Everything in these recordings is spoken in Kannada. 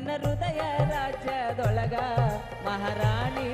ನನ್ನ ಹೃದಯ ರಾಜ್ಯದೊಳಗ ಮಹಾರಾಣಿ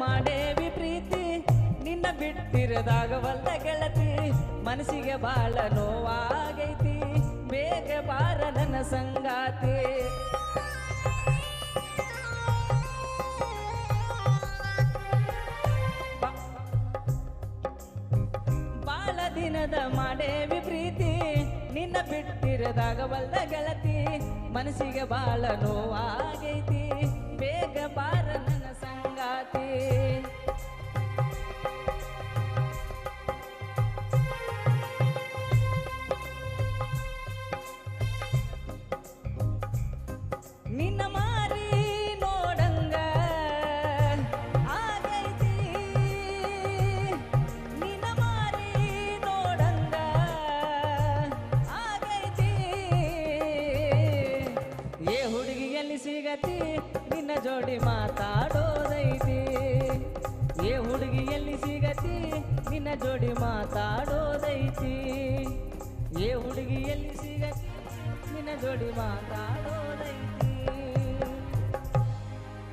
ಮಾಡೇವಿ ಪ್ರೀತಿ ನಿನ್ನ ಬಿಟ್ಟಿರದಾಗವಲ್ಲ ಗೆಳತಿ. ಮನಸ್ಸಿಗೆ ಬಾಳ ನೋವಾಗೈತಿ, ಬೇಗ ಬಾರ ನನ್ನ ಸಂಗಾತಿ. ಬಾಳ ದಿನದ ಮಾಡೇವಿ ಪ್ರೀತಿ ನಿನ್ನ ಬಿಟ್ಟಿರದಾಗವಲ್ಲ ಗೆಳತಿ. ಮನಸ್ಸಿಗೆ ಬಾಳ ನೋವಾಗೈತಿ. ಬೇಗ ಬಾರ ನನ್ನ ಸಂಗಾತಿ. ಏ ಹುಡುಗಿ ಎಲ್ಲಿ ಸಿಗತಿ ನಿನ್ನ ಜೋಡಿ ಮಾತಾಡೋದೈತಿ.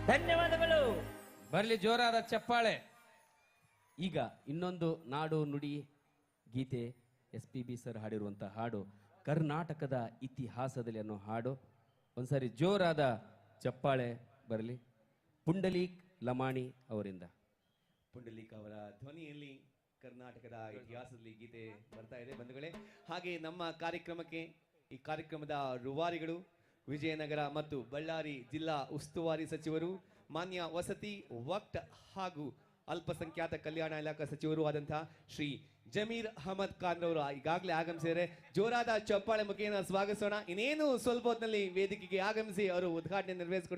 ಧನ್ಯವಾದಗಳು. ಬರಲಿ ಜೋರಾದ ಚಪ್ಪಾಳೆ. ಈಗ ಇನ್ನೊಂದು ನಾಡು ನುಡಿ ಗೀತೆ ಎಸ್ ಪಿ ಬಿ ಸರ್ ಹಾಡಿರುವಂಥ ಹಾಡು ಕರ್ನಾಟಕದ ಇತಿಹಾಸದಲ್ಲಿ ಅನ್ನೋ ಹಾಡು. ಒಂದ್ಸರಿ ಜೋರಾದ ಚಪ್ಪಾಳೆ ಬರಲಿ. ಪುಂಡಲೀಕ್ ಲಮಾಣಿ ಅವರಿಂದ. ಪುಂಡಲೀಕ್ ಅವರ ಧ್ವನಿಯಲ್ಲಿ ಕರ್ನಾಟಕದ ಇತಿಹಾಸದಲ್ಲಿ ಗೀತೆ ಬರ್ತಾ ಇದೆ. ಬಂಧುಗಳೇ, ಹಾಗೆ ನಮ್ಮ ಕಾರ್ಯಕ್ರಮಕ್ಕೆ ಈ ಕಾರ್ಯಕ್ರಮದ ರೂವಾರಿಗಳು ವಿಜಯನಗರ ಮತ್ತು ಬಳ್ಳಾರಿ ಜಿಲ್ಲಾ ಉಸ್ತುವಾರಿ ಸಚಿವರು, ಮಾನ್ಯ ವಸತಿ ವಕ್ಟ್ ಹಾಗೂ ಅಲ್ಪಸಂಖ್ಯಾತ ಕಲ್ಯಾಣ ಇಲಾಖಾ ಸಚಿವರು ಆದಂತಹ ಶ್ರೀ ಜಮೀರ್ ಅಹಮದ್ ಖಾನ್ ಅವರು ಈಗಾಗಲೇ ಆಗಮಿಸಿದರೆ ಜೋರಾದ ಚಪ್ಪಾಳೆ ಮುಖೇನ ಸ್ವಾಗತಿಸೋಣ. ಇನ್ನೇನು ಸ್ವಲ್ಪ ಹೊತ್ತಿನಲ್ಲಿ ವೇದಿಕೆಗೆ ಆಗಮಿಸಿ ಅವರು ಉದ್ಘಾಟನೆ ನೆರವೇರಿಸಿಕೊಡ್ತಾರೆ